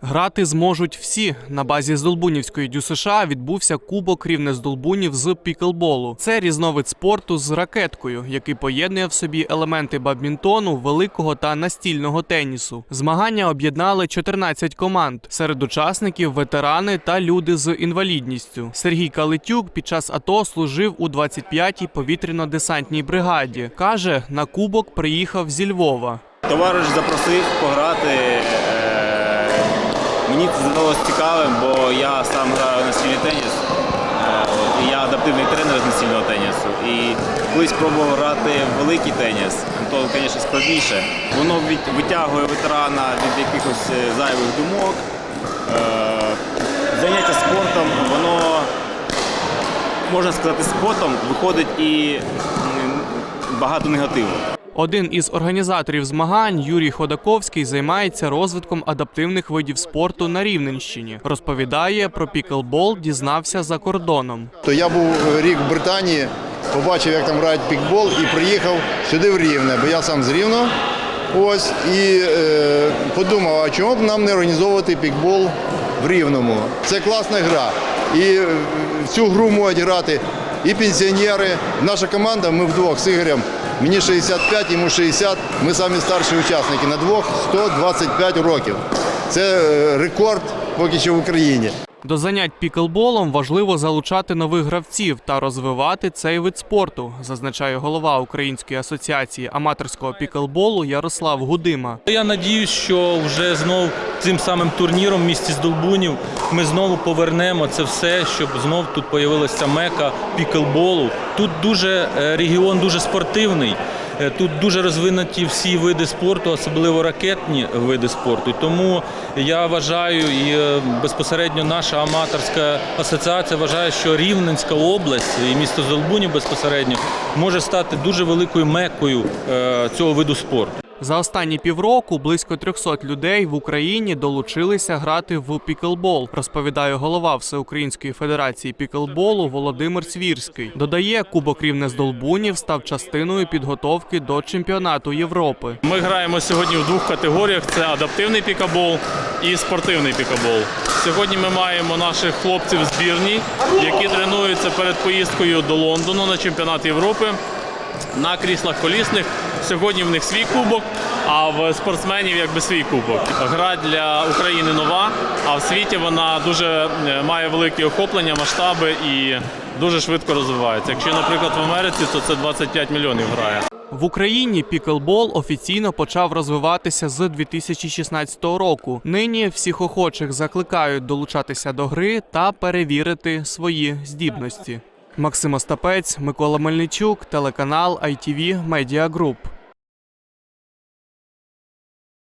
Грати зможуть всі. На базі Здолбунівської ДЮСШ відбувся кубок рівнездолбунів з піклболу. Це різновид спорту з ракеткою, який поєднує в собі елементи бадмінтону, великого та настільного тенісу. Змагання об'єднали 14 команд. Серед учасників ветерани та люди з інвалідністю. Сергій Калитюк під час АТО служив у 25-й повітряно-десантній бригаді. каже, на кубок приїхав зі Львова. Товариш запросив пограти. Мені це здалося цікавим, бо я сам граю настільний теніс. Е, І я адаптивний тренер з настільного тенісу. І колись пробував грати в великий теніс, то, звісно, складніше. Воно витягує ветерана від якихось е, зайвих думок. Е, Заняття спортом, воно, можна сказати, спортом виходить і багато негативу. Один із організаторів змагань Юрій Ходаковський займається розвитком адаптивних видів спорту на Рівненщині. Розповідає про піклбол, дізнався за кордоном. То я був рік в Британії, побачив, як там грають пікбол, і приїхав сюди в Рівне, бо я сам з Рівного. Ось і е, подумав, а чому б нам не організовувати пікбол в Рівному? Це класна гра. І е, в цю гру можуть грати і пенсіонери. Наша команда, ми вдвох з Ігорем. Мені 65, йому 60. Ми самі старші учасники. На двох 125 років. Це е, рекорд поки що в Україні. До занять піклболом важливо залучати нових гравців та розвивати цей вид спорту, зазначає голова Української асоціації аматорського піклболу Ярослав Гудима. Я надіюсь, що вже знов цим самим турніром в місті Здолбунів ми знову повернемо це все, щоб знов тут появилася мека піклболу. Тут дуже е, регіон дуже спортивний. Е, Тут дуже розвинуті всі види спорту, особливо ракетні види спорту. Тому я вважаю, і е, безпосередньо наша аматорська асоціація вважає, що Рівненська область і місто Золбунів безпосередньо може стати дуже великою мекою е, цього виду спорту. За останні півроку близько 300 людей в Україні долучилися грати в піклбол, розповідає голова Всеукраїнської федерації піклболу Володимир Свірський. Додає, Кубок Рівнездолбунів став частиною підготовки до чемпіонату Європи. Ми граємо сьогодні в двох категоріях: це адаптивний пікабол і спортивний пікабол. Сьогодні ми маємо наших хлопців збірні, які тренуються перед поїздкою до Лондону на чемпіонат Європи на кріслах колісних. Сьогодні в них свій кубок, а в спортсменів якби свій кубок. Гра для України нова, а в світі вона дуже е, має великі охоплення, масштаби і дуже швидко розвивається. Якщо, наприклад, в Америці, то це 25 мільйонів грає. В Україні піклбол офіційно почав розвиватися з 2016 року. Нині всіх охочих закликають долучатися до гри та перевірити свої здібності. Максим Остапець, Микола Мельничук, телеканал ITV Media Group.